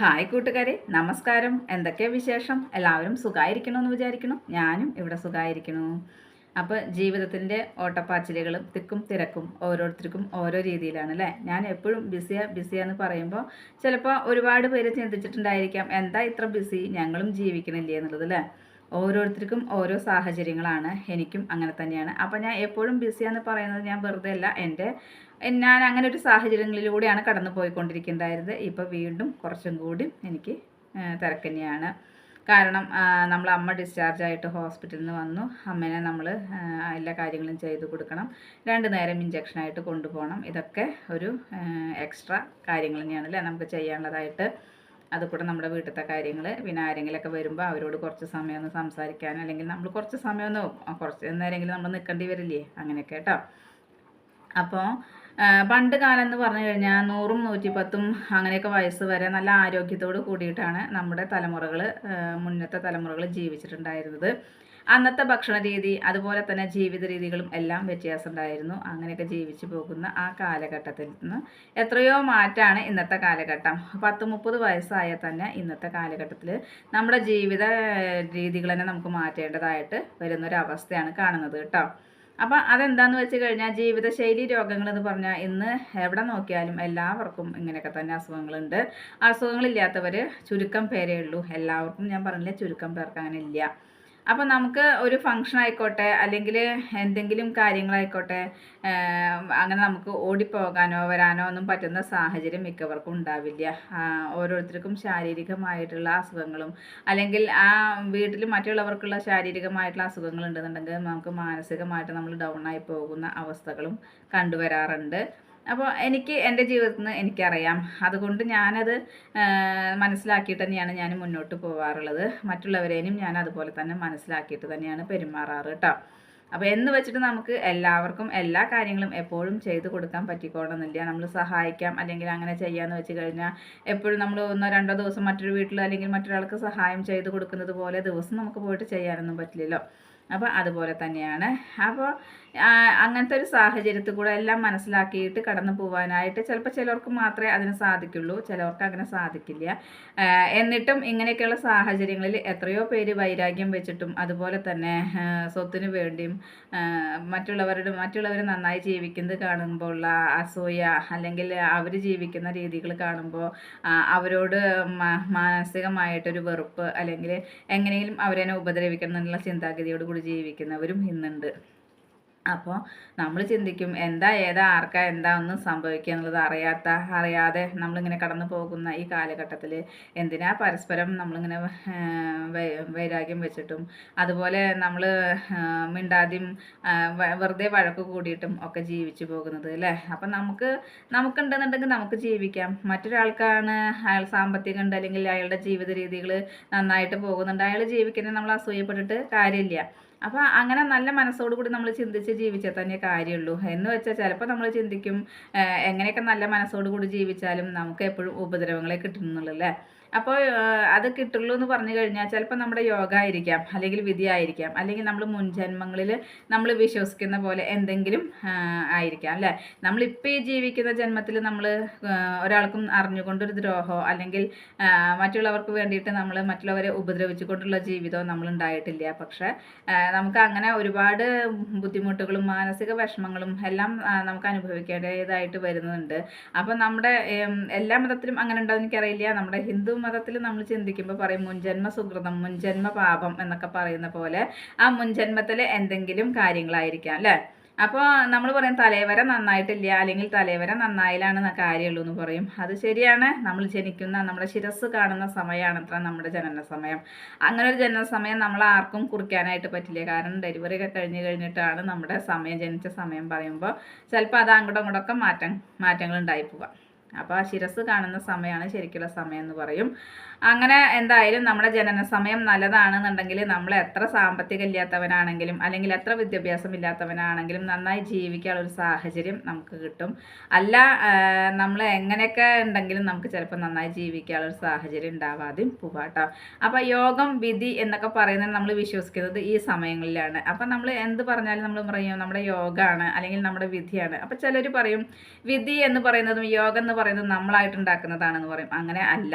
Hi കൂട്ടുകാരെ നമസ്കാരം. എന്തൊക്കെ വിശേഷം? എല്ലാവരും സുഖമായിരിക്കണമെന്ന് വിചാരിക്കണം ഞാനും ഇവിടെ സുഖമായിരിക്കണു അപ്പോൾ ജീവിതത്തിന്റെ ഓട്ടപ്പാച്ചിലുകളും തിക്കും തിരക്കും ഓരോരുത്തർക്കും ഓരോ രീതിയിലാണ് അല്ലേ? ഞാൻ എപ്പോഴും ബിസിയാ ബിസിയാന്ന് പറയുമ്പോൾ ചിലപ്പോൾ ഒരുപാട് പേര് ചിന്തിച്ചിട്ടുണ്ടായിരിക്കാം എന്താ ഇത്ര ബിസി? ഞങ്ങളും ജീവിക്കണില്ലേ എന്നുള്ളത് അല്ലേ? ഓരോരുത്തർക്കും ഓരോ സാഹചര്യങ്ങളാണ്. എനിക്കും അങ്ങനെ തന്നെയാണ്. അപ്പോൾ ഞാൻ എപ്പോഴും ബിസിയാന്ന് പറയുന്നത് ഞാൻ വെറുതെ അല്ല. എന്റെ ഞാൻ അങ്ങനെ ഒരു സാഹചര്യങ്ങളിലൂടെയാണ് കടന്നു പോയിക്കൊണ്ടിരിക്കുന്നുണ്ടായിരുന്നത് ഇപ്പോൾ വീണ്ടും കുറച്ചും കൂടി എനിക്ക് തിരക്ക് തന്നെയാണ്. കാരണം നമ്മൾ അമ്മ ഡിസ്ചാർജ് ആയിട്ട് ഹോസ്പിറ്റലിൽ നിന്ന് വന്നു. അമ്മേനെ നമ്മൾ എല്ലാ കാര്യങ്ങളും ചെയ്തു കൊടുക്കണം. രണ്ട് നേരം ഇഞ്ചക്ഷനായിട്ട് കൊണ്ടുപോകണം. ഇതൊക്കെ ഒരു എക്സ്ട്രാ കാര്യങ്ങൾ തന്നെയാണ് അല്ലേ? നമുക്ക് ചെയ്യാനുള്ളതായിട്ട്. അതുകൂടെ നമ്മുടെ വീട്ടിലത്തെ കാര്യങ്ങൾ പിന്നെ ആരെങ്കിലുമൊക്കെ വരുമ്പോൾ അവരോട് കുറച്ച് സമയം ഒന്ന് സംസാരിക്കാൻ അല്ലെങ്കിൽ നമ്മൾ കുറച്ച് സമയം ഒന്ന് കുറച്ച് നേരെങ്കിലും നമ്മൾ നിൽക്കേണ്ടി വരില്ലേ? അങ്ങനെയൊക്കെ കേട്ടോ. അപ്പോൾ പണ്ട് കാലം എന്ന് പറഞ്ഞു കഴിഞ്ഞാൽ നൂറും നൂറ്റിപ്പത്തും അങ്ങനെയൊക്കെ വയസ്സ് വരെ നല്ല ആരോഗ്യത്തോട് കൂടിയിട്ടാണ് നമ്മുടെ തലമുറകൾ മുന്നത്തെ തലമുറകൾ ജീവിച്ചിട്ടുണ്ടായിരുന്നത്. അന്നത്തെ ഭക്ഷണ രീതി അതുപോലെ തന്നെ ജീവിത രീതികളും എല്ലാം വ്യത്യാസം ഉണ്ടായിരുന്നു അങ്ങനെയൊക്കെ ജീവിച്ചു പോകുന്ന ആ കാലഘട്ടത്തിൽ നിന്ന് എത്രയോ മാറ്റാണ് ഇന്നത്തെ കാലഘട്ടം. പത്ത് മുപ്പത് വയസ്സായാൽ തന്നെ ഇന്നത്തെ കാലഘട്ടത്തിൽ നമ്മുടെ ജീവിത രീതികൾ തന്നെ നമുക്ക് മാറ്റേണ്ടതായിട്ട് വരുന്നൊരവസ്ഥയാണ് കാണുന്നത് കേട്ടോ. അപ്പം അതെന്താന്ന് വെച്ച് കഴിഞ്ഞാൽ ജീവിതശൈലി രോഗങ്ങൾ എന്ന് പറഞ്ഞാൽ ഇന്ന് എവിടെ നോക്കിയാലും എല്ലാവർക്കും ഇങ്ങനെയൊക്കെ തന്നെ അസുഖങ്ങളുണ്ട്. അസുഖങ്ങളില്ലാത്തവർ ചുരുക്കം പേരേ ഉള്ളൂ. എല്ലാവർക്കും ഞാൻ പറഞ്ഞില്ല ചുരുക്കം പേർക്ക് അങ്ങനെ ഇല്ല. അപ്പോൾ നമുക്ക് ഒരു ഫങ്ഷൻ ആയിക്കോട്ടെ അല്ലെങ്കിൽ എന്തെങ്കിലും കാര്യങ്ങളായിക്കോട്ടെ അങ്ങനെ നമുക്ക് ഓടിപ്പോകാനോ വരാനോ ഒന്നും പറ്റുന്ന സാഹചര്യം മിക്കവർക്കും ഉണ്ടാവില്ല. ഓരോരുത്തർക്കും ശാരീരികമായിട്ടുള്ള അസുഖങ്ങളും അല്ലെങ്കിൽ ആ വീട്ടിൽ മറ്റുള്ളവർക്കുള്ള ശാരീരികമായിട്ടുള്ള അസുഖങ്ങൾ ഉണ്ടെന്നുണ്ടെങ്കിൽ നമുക്ക് മാനസികമായിട്ട് നമ്മൾ ഡൗൺ ആയി പോകുന്ന അവസ്ഥകളും കണ്ടുവരാറുണ്ട്. അപ്പോൾ എനിക്ക് എന്റെ ജീവിതത്തിൽ നിന്ന് എനിക്കറിയാം. അതുകൊണ്ട് ഞാനത് മനസ്സിലാക്കിയിട്ട് തന്നെയാണ് ഞാൻ മുന്നോട്ട് പോകാറുള്ളത് മറ്റുള്ളവരേനും ഞാൻ അതുപോലെ തന്നെ മനസ്സിലാക്കിയിട്ട് തന്നെയാണ് പെരുമാറാറ് കേട്ടോ അപ്പോൾ എന്ന് വെച്ചിട്ട് നമുക്ക് എല്ലാവർക്കും എല്ലാ കാര്യങ്ങളും എപ്പോഴും ചെയ്തു കൊടുക്കാൻ പറ്റിക്കോണമെന്നില്ല. നമ്മൾ സഹായിക്കാം അല്ലെങ്കിൽ അങ്ങനെ ചെയ്യാമെന്ന് വെച്ച് കഴിഞ്ഞാൽ എപ്പോഴും നമ്മൾ ഒന്നോ രണ്ടോ ദിവസം മറ്റൊരു വീട്ടിൽ അല്ലെങ്കിൽ മറ്റൊരാൾക്ക് സഹായം ചെയ്തു കൊടുക്കുന്നത് പോലെ ദിവസം നമുക്ക് പോയിട്ട് ചെയ്യാനൊന്നും പറ്റില്ലല്ലോ. അപ്പോൾ അതുപോലെ തന്നെയാണ്. അപ്പോൾ അങ്ങനത്തെ ഒരു സാഹചര്യത്തിൽ കൂടെ എല്ലാം മനസ്സിലാക്കിയിട്ട് കടന്നു പോകാനായിട്ട് ചിലപ്പോൾ ചിലർക്ക് മാത്രമേ അതിന് സാധിക്കുള്ളൂ ചിലവർക്ക് അങ്ങനെ സാധിക്കില്ല. എന്നിട്ടും ഇങ്ങനെയൊക്കെയുള്ള സാഹചര്യങ്ങളിൽ എത്രയോ പേര് വൈരാഗ്യം വെച്ചിട്ടും അതുപോലെ തന്നെ സ്വത്തിന് വേണ്ടിയും മറ്റുള്ളവരുടെ മറ്റുള്ളവരെ നന്നായി ജീവിക്കുന്നത് കാണുമ്പോൾ ഉള്ള അസൂയ അല്ലെങ്കിൽ അവർ ജീവിക്കുന്ന രീതികൾ കാണുമ്പോൾ അവരോട് മാനസികമായിട്ടൊരു വെറുപ്പ് അല്ലെങ്കിൽ എങ്ങനെയെങ്കിലും അവരെന്നെ ഉപദ്രവിക്കണം എന്നുള്ള ചിന്താഗതിയോടുകൂടി ജീവിക്കുന്നവരും ഇന്നുണ്ട്. അപ്പോൾ നമ്മൾ ചിന്തിക്കും എന്താ ഏതാ ആർക്കാ എന്താ ഒന്നും സംഭവിക്കുക എന്നുള്ളത് അറിയാത്ത അറിയാതെ നമ്മളിങ്ങനെ കടന്നു പോകുന്ന ഈ കാലഘട്ടത്തിൽ എന്തിനാ പരസ്പരം നമ്മളിങ്ങനെ വൈരാഗ്യം വെച്ചിട്ടും അതുപോലെ നമ്മൾ മിണ്ടാദ്യം വെറുതെ വഴക്ക് കൂടിയിട്ടും ഒക്കെ ജീവിച്ചു പോകുന്നത് അല്ലേ? അപ്പം നമുക്ക് നമുക്കുണ്ടെന്നുണ്ടെങ്കിൽ നമുക്ക് ജീവിക്കാം. മറ്റൊരാൾക്കാണ് അയാൾ സാമ്പത്തികം ഉണ്ട് അല്ലെങ്കിൽ അയാളുടെ ജീവിത രീതികൾ നന്നായിട്ട് പോകുന്നുണ്ട്. അയാൾ ജീവിക്കുന്നത് നമ്മൾ അസൂയപ്പെട്ടിട്ട് കാര്യമില്ല. അപ്പോൾ അങ്ങനെ നല്ല മനസ്സോട് കൂടി നമ്മൾ ചിന്തിച്ച് ജീവിച്ചാൽ തന്നെ കാര്യമുള്ളൂ. എന്ന് വെച്ചാൽ ചിലപ്പോൾ നമ്മൾ ചിന്തിക്കും എങ്ങനെയൊക്കെ നല്ല മനസ്സോട് കൂടി ജീവിച്ചാലും നമുക്ക് എപ്പോഴും ഉപദ്രവങ്ങളെ കിട്ടുന്നുള്ളൂ അപ്പോൾ അത് കിട്ടുള്ളൂ എന്ന് പറഞ്ഞു കഴിഞ്ഞാൽ ചിലപ്പോൾ നമ്മുടെ യോഗ ആയിരിക്കാം അല്ലെങ്കിൽ വിധി ആയിരിക്കാം അല്ലെങ്കിൽ നമ്മൾ മുൻജന്മങ്ങളിൽ നമ്മൾ വിശ്വസിക്കുന്ന പോലെ എന്തെങ്കിലും ആയിരിക്കാം അല്ലേ? നമ്മളിപ്പോൾ ഈ ജീവിക്കുന്ന ജന്മത്തിൽ നമ്മൾ ഒരാൾക്കും അറിഞ്ഞുകൊണ്ടൊരു ദ്രോഹമോ അല്ലെങ്കിൽ മറ്റുള്ളവർക്ക് വേണ്ടിയിട്ട് നമ്മൾ മറ്റുള്ളവരെ ഉപദ്രവിച്ചുകൊണ്ടുള്ള ജീവിതവും നമ്മൾ ഉണ്ടായിട്ടില്ല. പക്ഷേ നമുക്ക് അങ്ങനെ ഒരുപാട് ബുദ്ധിമുട്ടുകളും മാനസിക വിഷമങ്ങളും എല്ലാം നമുക്ക് അനുഭവിക്കേണ്ടതായിട്ട് വരുന്നുണ്ട്. അപ്പം നമ്മുടെ എല്ലാ മതത്തിലും അങ്ങനെ ഉണ്ടോ എനിക്കറിയില്ല. നമ്മുടെ ഹിന്ദു മതത്തിൽ നമ്മൾ ചിന്തിക്കുമ്പോൾ പറയും മുൻജന്മ സുഹൃതം മുൻജന്മ പാപം എന്നൊക്കെ പറയുന്ന പോലെ ആ മുൻജന്മത്തിലെ എന്തെങ്കിലും കാര്യങ്ങളായിരിക്കാം അല്ലേ? അപ്പോൾ നമ്മൾ പറയും തലവര നന്നായിട്ടില്ല അല്ലെങ്കിൽ തലവര നന്നായാലാണ് കാര്യമുള്ളൂ എന്ന് പറയും. അത് ശരിയാണ്. നമ്മൾ ജനിക്കുന്ന നമ്മുടെ ശിരസ് കാണുന്ന സമയമാണ് അത്ര നമ്മുടെ ജനന സമയം അങ്ങനെ ഒരു ജനന സമയം നമ്മൾ ആർക്കും കുറിക്കാനായിട്ട് പറ്റില്ല. കാരണം ഡെലിവറി ഒക്കെ കഴിഞ്ഞ് കഴിഞ്ഞിട്ടാണ് നമ്മുടെ സമയം ജനിച്ച സമയം പറയുമ്പോൾ ചിലപ്പോൾ അത് അങ്ങോട്ടും ഇങ്ങോട്ടൊക്കെ മാറ്റം മാറ്റങ്ങൾ ഉണ്ടായി അപ്പോൾ ആ ശിരസ് കാണുന്ന സമയമാണ് ശരിക്കുള്ള സമയം എന്ന് പറയും. അങ്ങനെ എന്തായാലും നമ്മുടെ ജനന സമയം നല്ലതാണെന്നുണ്ടെങ്കിൽ നമ്മൾ എത്ര സാമ്പത്തികം ഇല്ലാത്തവനാണെങ്കിലും അല്ലെങ്കിൽ എത്ര വിദ്യാഭ്യാസം ഇല്ലാത്തവനാണെങ്കിലും നന്നായി ജീവിക്കാനുള്ള ഒരു സാഹചര്യം നമുക്ക് കിട്ടും. അല്ല നമ്മൾ എങ്ങനെയൊക്കെ ഉണ്ടെങ്കിലും നമുക്ക് ചിലപ്പോൾ നന്നായി ജീവിക്കാനുള്ള ഒരു സാഹചര്യം ഉണ്ടാവാതെയും പോവാട്ടോ അപ്പോൾ യോഗം വിധി എന്നൊക്കെ പറയുന്നത് നമ്മൾ വിശ്വസിക്കുന്നത് ഈ സമയങ്ങളിലാണ്. അപ്പം നമ്മൾ എന്ത് പറഞ്ഞാലും നമ്മൾ പറയും നമ്മുടെ യോഗമാണ് അല്ലെങ്കിൽ നമ്മുടെ വിധിയാണ് അപ്പോൾ ചിലർ പറയും വിധി എന്ന് പറയുന്നതും യോഗം എന്ന് പറയുന്നതും നമ്മളായിട്ട് ഉണ്ടാക്കുന്നതാണെന്ന് പറയും. അങ്ങനെ അല്ല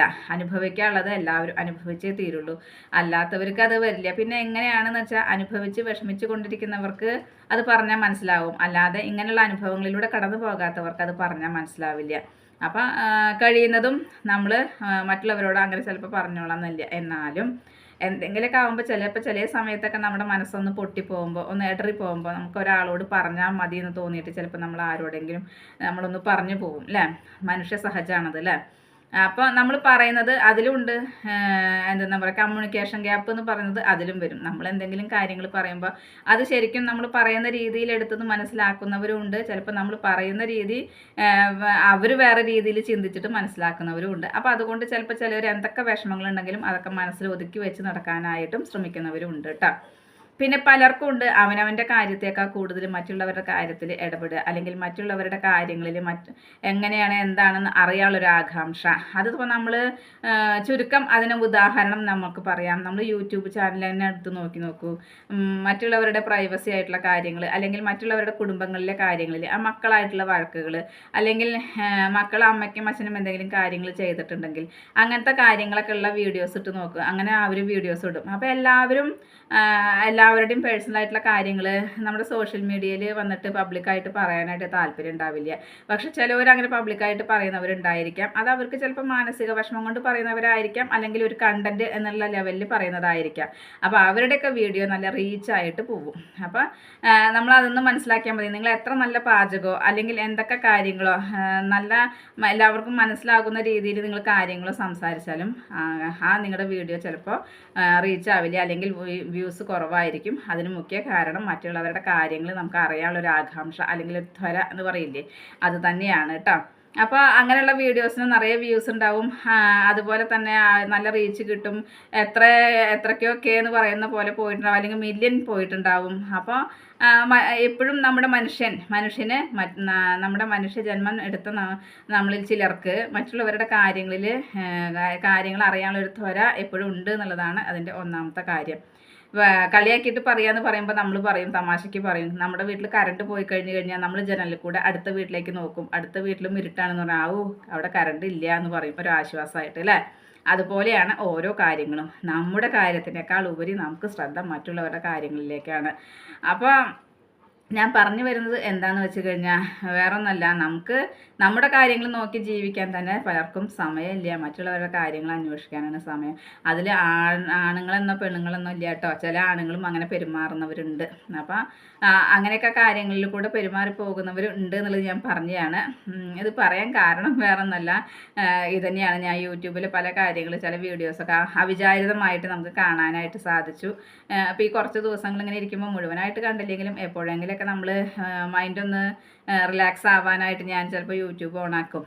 അനുഭവിക്കാനുള്ളത് എല്ലാവരും അനുഭവിച്ചേ തീരുള്ളൂ. അല്ലാത്തവർക്ക് അത് വരില്ല. പിന്നെ എങ്ങനെയാണെന്ന് വെച്ചാൽ അനുഭവിച്ച് വിഷമിച്ച് കൊണ്ടിരിക്കുന്നവർക്ക് അത് പറഞ്ഞാൽ മനസ്സിലാവും. അല്ലാതെ ഇങ്ങനെയുള്ള അനുഭവങ്ങളിലൂടെ കടന്നു പോകാത്തവർക്ക് അത് പറഞ്ഞാൽ മനസ്സിലാവില്ല. അപ്പം കഴിയുന്നതും നമ്മൾ മറ്റുള്ളവരോട് അങ്ങനെ ചിലപ്പോൾ പറഞ്ഞോളാമെന്നില്ല എന്നാലും എന്തെങ്കിലുമൊക്കെ ആകുമ്പോൾ ചിലപ്പോൾ ചില സമയത്തൊക്കെ നമ്മുടെ മനസ്സൊന്ന് പൊട്ടിപ്പോകുമ്പോൾ ഒന്ന് ഇടറി പോകുമ്പോൾ നമുക്ക് ഒരാളോട് പറഞ്ഞാൽ മതി എന്ന് തോന്നിയിട്ട് ചിലപ്പോൾ നമ്മൾ ആരോടെങ്കിലും നമ്മളൊന്ന് പറഞ്ഞു പോകും അല്ലേ മനുഷ്യ സഹജമാണത് അല്ലേ അപ്പോൾ നമ്മൾ പറയുന്നത് അതിലുമുണ്ട് എന്താ പറയുക കമ്മ്യൂണിക്കേഷൻ ഗ്യാപ്പ് എന്ന് പറയുന്നത് അതിലും വരും. നമ്മൾ എന്തെങ്കിലും കാര്യങ്ങൾ പറയുമ്പോൾ അത് ശരിക്കും നമ്മൾ പറയുന്ന രീതിയിൽ എടുത്തത് മനസ്സിലാക്കുന്നവരും ഉണ്ട് ചിലപ്പോൾ നമ്മൾ പറയുന്ന രീതി അവർ വേറെ രീതിയിൽ ചിന്തിച്ചിട്ട് മനസ്സിലാക്കുന്നവരും ഉണ്ട്. അപ്പോൾ അതുകൊണ്ട് ചിലപ്പോൾ ചിലർ എന്തൊക്കെ വിഷമങ്ങളുണ്ടെങ്കിലും അതൊക്കെ മനസ്സിൽ ഒതുക്കി വെച്ച് നടക്കാനായിട്ടും ശ്രമിക്കുന്നവരും ഉണ്ട് കേട്ടോ പിന്നെ പലർക്കും ഉണ്ട്. അവനവന്റെ കാര്യത്തേക്കാൾ കൂടുതൽ മറ്റുള്ളവരുടെ കാര്യത്തിൽ ഇടപെടുക. അല്ലെങ്കിൽ മറ്റുള്ളവരുടെ കാര്യങ്ങളിൽ മറ്റ് എങ്ങനെയാണ് എന്താണെന്ന് അറിയാനുള്ളൊരു ആകാംക്ഷ. അതിപ്പോൾ നമ്മൾ ചുരുക്കം അതിന് ഉദാഹരണം നമുക്ക് പറയാം. നമ്മൾ യൂട്യൂബ് ചാനൽ തന്നെ എടുത്ത് നോക്കി നോക്കൂ. മറ്റുള്ളവരുടെ പ്രൈവസി ആയിട്ടുള്ള കാര്യങ്ങൾ അല്ലെങ്കിൽ മറ്റുള്ളവരുടെ കുടുംബങ്ങളിലെ കാര്യങ്ങളിൽ ആ മക്കളായിട്ടുള്ള വഴക്കുകൾ അല്ലെങ്കിൽ മക്കൾ അമ്മയ്ക്കും അച്ഛനും എന്തെങ്കിലും കാര്യങ്ങൾ ചെയ്തിട്ടുണ്ടെങ്കിൽ അങ്ങനത്തെ കാര്യങ്ങളൊക്കെ ഉള്ള വീഡിയോസ് ഇട്ട് നോക്കുക. അങ്ങനെ അവർ വീഡിയോസ് ഇടും. അപ്പോൾ എല്ലാവരും എല്ലാവരുടെയും പേഴ്സണൽ ആയിട്ടുള്ള കാര്യങ്ങൾ നമ്മുടെ സോഷ്യൽ മീഡിയയിൽ വന്നിട്ട് പബ്ലിക്കായിട്ട് പറയാനായിട്ട് താല്പര്യം ഉണ്ടാവില്ല. പക്ഷെ ചിലവർ അങ്ങനെ പബ്ലിക്കായിട്ട് പറയുന്നവരുണ്ടായിരിക്കാം. അത് അവർക്ക് ചിലപ്പോൾ മാനസിക വിഷമം കൊണ്ട് പറയുന്നവരായിരിക്കാം. അല്ലെങ്കിൽ ഒരു കണ്ടന്റ് എന്നുള്ള ലെവലിൽ പറയുന്നതായിരിക്കാം. അപ്പോൾ അവരുടെയൊക്കെ വീഡിയോ നല്ല റീച്ച് ആയിട്ട് പോകും അപ്പോൾ നമ്മൾ അതൊന്ന് മനസ്സിലാക്കിയാൽ മതി. നിങ്ങൾ എത്ര നല്ല പാചകമോ അല്ലെങ്കിൽ എന്തൊക്കെ കാര്യങ്ങളോ നല്ല എല്ലാവർക്കും മനസ്സിലാകുന്ന രീതിയിൽ നിങ്ങൾ കാര്യങ്ങളോ സംസാരിച്ചാലും ആ നിങ്ങളുടെ വീഡിയോ ചിലപ്പോൾ റീച്ച് ആവില്ല. അല്ലെങ്കിൽ വ്യൂസ് കുറവായിരിക്കും. അതിന് മുഖ്യ കാരണം മറ്റുള്ളവരുടെ കാര്യങ്ങൾ നമുക്ക് അറിയാനുള്ള ഒരു ആകാംക്ഷ അല്ലെങ്കിൽ ഒരു ത്വര എന്ന് പറയില്ലേ? അത് തന്നെയാണ് കേട്ടോ അപ്പോൾ അങ്ങനെയുള്ള വീഡിയോസിന് നിറയെ വ്യൂസ് ഉണ്ടാവും. അതുപോലെ തന്നെ നല്ല റീച്ച് കിട്ടും. എത്ര എത്രയ്ക്കൊക്കെ എന്ന് പറയുന്ന പോലെ പോയിട്ടുണ്ടാവും. അല്ലെങ്കിൽ മില്യൺ പോയിട്ടുണ്ടാവും. അപ്പോൾ എപ്പോഴും നമ്മുടെ മനുഷ്യൻ മനുഷ്യന് നമ്മുടെ മനുഷ്യ ജന്മം എടുത്ത നമ്മളിൽ ചിലർക്ക് മറ്റുള്ളവരുടെ കാര്യങ്ങളിൽ കാര്യങ്ങൾ അറിയാനുള്ളൊരു ത്വര എപ്പോഴും ഉണ്ട് എന്നുള്ളതാണ് അതിന്റെ ഒന്നാമത്തെ കാര്യം. കളിയാക്കിയിട്ട് പറയാന്ന് പറയുമ്പോൾ നമ്മൾ പറയും തമാശയ്ക്ക് പറയും. നമ്മുടെ വീട്ടിൽ കറണ്ട് പോയി കഴിഞ്ഞ് കഴിഞ്ഞാൽ നമ്മൾ ജനലിൽ കൂടെ അടുത്ത വീട്ടിലേക്ക് നോക്കും. അടുത്ത വീട്ടിലും ഇരുട്ടാണെന്ന് പറഞ്ഞാൽ ആവൂ അവിടെ കറണ്ട് ഇല്ല എന്ന് പറയും ഒരു ആശ്വാസമായിട്ട് അല്ലേ? അതുപോലെയാണ് ഓരോ കാര്യങ്ങളും. നമ്മുടെ കാര്യത്തിനേക്കാൾ ഉപരി നമുക്ക് ശ്രദ്ധ മറ്റുള്ളവരുടെ കാര്യങ്ങളിലേക്കാണ്. അപ്പോൾ ഞാൻ പറഞ്ഞു വരുന്നത് എന്താണെന്ന് വെച്ച് കഴിഞ്ഞാൽ വേറെ ഒന്നല്ല നമുക്ക് നമ്മുടെ കാര്യങ്ങൾ നോക്കി ജീവിക്കാൻ തന്നെ പലർക്കും സമയമില്ല. മറ്റുള്ളവരുടെ കാര്യങ്ങൾ അന്വേഷിക്കാനാണ് സമയം. അതിൽ ആണുങ്ങളെന്നോ പെണ്ണുങ്ങളെന്നോ ഇല്ല കേട്ടോ. ചില ആണുങ്ങളും അങ്ങനെ പെരുമാറുന്നവരുണ്ട്. അപ്പം അങ്ങനെയൊക്കെ കാര്യങ്ങളിൽ കൂടെ പെരുമാറി പോകുന്നവരുണ്ട് എന്നുള്ളത് ഞാൻ പറഞ്ഞതാണ്. ഇത് പറയാൻ കാരണം വേറെ ഒന്നല്ല ഇതന്നെയാണ്. ഞാൻ യൂട്യൂബിൽ പല കാര്യങ്ങൾ ചില വീഡിയോസൊക്കെ അവിചാരിതമായിട്ട് നമുക്ക് കാണാനായിട്ട് സാധിച്ചു. അപ്പോൾ ഈ കുറച്ച് ദിവസങ്ങൾ ഇങ്ങനെ ഇരിക്കുമ്പോൾ മുഴുവനായിട്ട് കണ്ടില്ലെങ്കിലും എപ്പോഴെങ്കിലൊക്കെ നമ്മൾ മൈൻഡ് ഒന്ന് റിലാക്സ് ആവാനായിട്ട് ഞാൻ ചിലപ്പോൾ യൂട്യൂബ് ഓണാക്കും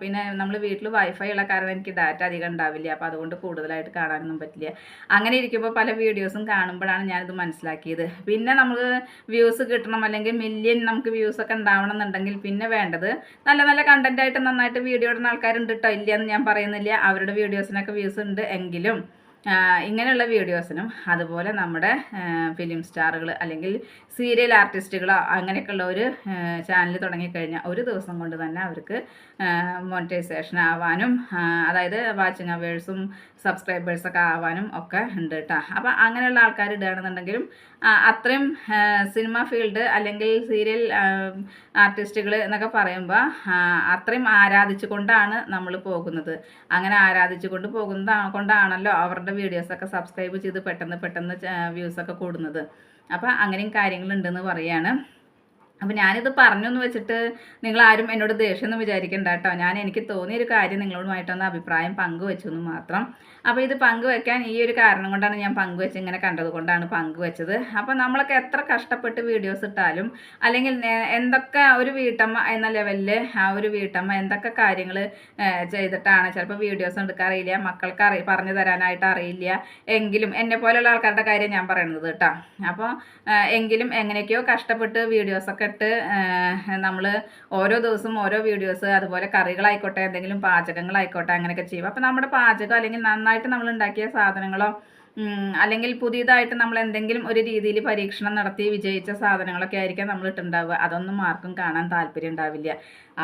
പിന്നെ നമ്മൾ വീട്ടിൽ വൈഫൈ ഉള്ള കാരണം എനിക്ക് ഡാറ്റ അധികം ഉണ്ടാവില്ല. അപ്പോൾ അതുകൊണ്ട് കൂടുതലായിട്ട് കാണാനൊന്നും പറ്റില്ല. അങ്ങനെ ഇരിക്കുമ്പോൾ പല വീഡിയോസും കാണുമ്പോഴാണ് ഞാനിത് മനസ്സിലാക്കിയത്. പിന്നെ നമുക്ക് വ്യൂസ് കിട്ടണം അല്ലെങ്കിൽ മില്യൺ നമുക്ക് വ്യൂസ് ഒക്കെ ഉണ്ടാവണം എന്നുണ്ടെങ്കിൽ പിന്നെ വേണ്ടത് നല്ല നല്ല കണ്ടന്റ് ആയിട്ട് നന്നായിട്ട് വീഡിയോ ഇടുന്ന ആൾക്കാരുണ്ട് കേട്ടോ ഇല്ല എന്ന് ഞാൻ പറയുന്നില്ല. അവരുടെ വീഡിയോസിനൊക്കെ വ്യൂസ് ഉണ്ട് എങ്കിലും ഇങ്ങനെയുള്ള വീഡിയോസിനും അതുപോലെ നമ്മുടെ ഫിലിം സ്റ്റാറുകൾ അല്ലെങ്കിൽ സീരിയൽ ആർട്ടിസ്റ്റുകളോ അങ്ങനെയൊക്കെയുള്ള ഒരു ചാനൽ തുടങ്ങിക്കഴിഞ്ഞാൽ ഒരു ദിവസം കൊണ്ട് തന്നെ അവർക്ക് മോണിറ്റൈസേഷൻ ആവാനും അതായത് വാച്ചിങ് അവേഴ്സും സബ്സ്ക്രൈബേഴ്സൊക്കെ ആവാനും ഒക്കെ ഉണ്ട് കേട്ടോ അപ്പോൾ അങ്ങനെയുള്ള ആൾക്കാർ ഇടുകയാണെന്നുണ്ടെങ്കിലും അത്രയും സിനിമ ഫീൽഡ് അല്ലെങ്കിൽ സീരിയൽ ആർട്ടിസ്റ്റുകൾ എന്നൊക്കെ പറയുമ്പോൾ അത്രയും ആരാധിച്ചു കൊണ്ടാണ് നമ്മൾ പോകുന്നത്. അങ്ങനെ ആരാധിച്ചു കൊണ്ട് പോകുന്നത് കൊണ്ടാണല്ലോ അവരുടെ വീഡിയോസൊക്കെ സബ്സ്ക്രൈബ് ചെയ്ത് പെട്ടെന്ന് പെട്ടെന്ന് വ്യൂസൊക്കെ കൂടുന്നത്. അപ്പോൾ അങ്ങനെയും കാര്യങ്ങളുണ്ടെന്ന് പറയാണ്. അപ്പോൾ ഞാനിത് പറഞ്ഞു എന്ന് വെച്ചിട്ട് നിങ്ങൾ ആരും എന്നോട് ദേഷ്യമൊന്നും വിചാരിക്കണ്ട കേട്ടോ. ഞാൻ എനിക്ക് തോന്നിയ ഒരു കാര്യം നിങ്ങളോടുമായിട്ടൊന്ന് അഭിപ്രായം പങ്കുവെച്ചു എന്ന് മാത്രം. അപ്പോൾ ഇത് പങ്കുവെക്കാൻ ഈ ഒരു കാരണം കൊണ്ടാണ് ഞാൻ പങ്കുവെച്ച് ഇങ്ങനെ കണ്ടത് കൊണ്ടാണ് പങ്കുവെച്ചത്. അപ്പോൾ നമ്മളൊക്കെ എത്ര കഷ്ടപ്പെട്ട് വീഡിയോസ് ഇട്ടാലും അല്ലെങ്കിൽ എന്തൊക്കെ ഒരു വീട്ടമ്മ എന്ന ലെവലിൽ ആ ഒരു വീട്ടമ്മ എന്തൊക്കെ കാര്യങ്ങൾ ചെയ്തിട്ടാണ് ചിലപ്പോൾ വീഡിയോസ് എടുക്കാറിയില്ല മക്കൾക്ക് അറി പറഞ്ഞു തരാനായിട്ട് അറിയില്ല എങ്കിലും എന്നെ പോലെയുള്ള ആൾക്കാരുടെ കാര്യം ഞാൻ പറയുന്നത് കേട്ടോ. അപ്പോൾ എങ്കിലും എങ്ങനെയൊക്കെയോ കഷ്ടപ്പെട്ട് വീഡിയോസൊക്കെ ഇട്ട് നമ്മൾ ഓരോ ദിവസവും ഓരോ വീഡിയോസ് അതുപോലെ കറികളായിക്കോട്ടെ എന്തെങ്കിലും പാചകങ്ങളായിക്കോട്ടെ അങ്ങനെയൊക്കെ ചെയ്യും അപ്പോൾ നമ്മുടെ പാചകം അല്ലെങ്കിൽ നന്നായിട്ട് നമ്മൾ ഉണ്ടാക്കിയ സാധനങ്ങളോ അല്ലെങ്കിൽ പുതിയതായിട്ട് നമ്മൾ എന്തെങ്കിലും ഒരു രീതിയിൽ പരീക്ഷണം നടത്തി വിജയിച്ച സാധനങ്ങളൊക്കെ ആയിരിക്കാം നമ്മൾ ഇട്ടുണ്ടാവുക. അതൊന്നും ആർക്കും കാണാൻ താല്പര്യം ഉണ്ടാവില്ല.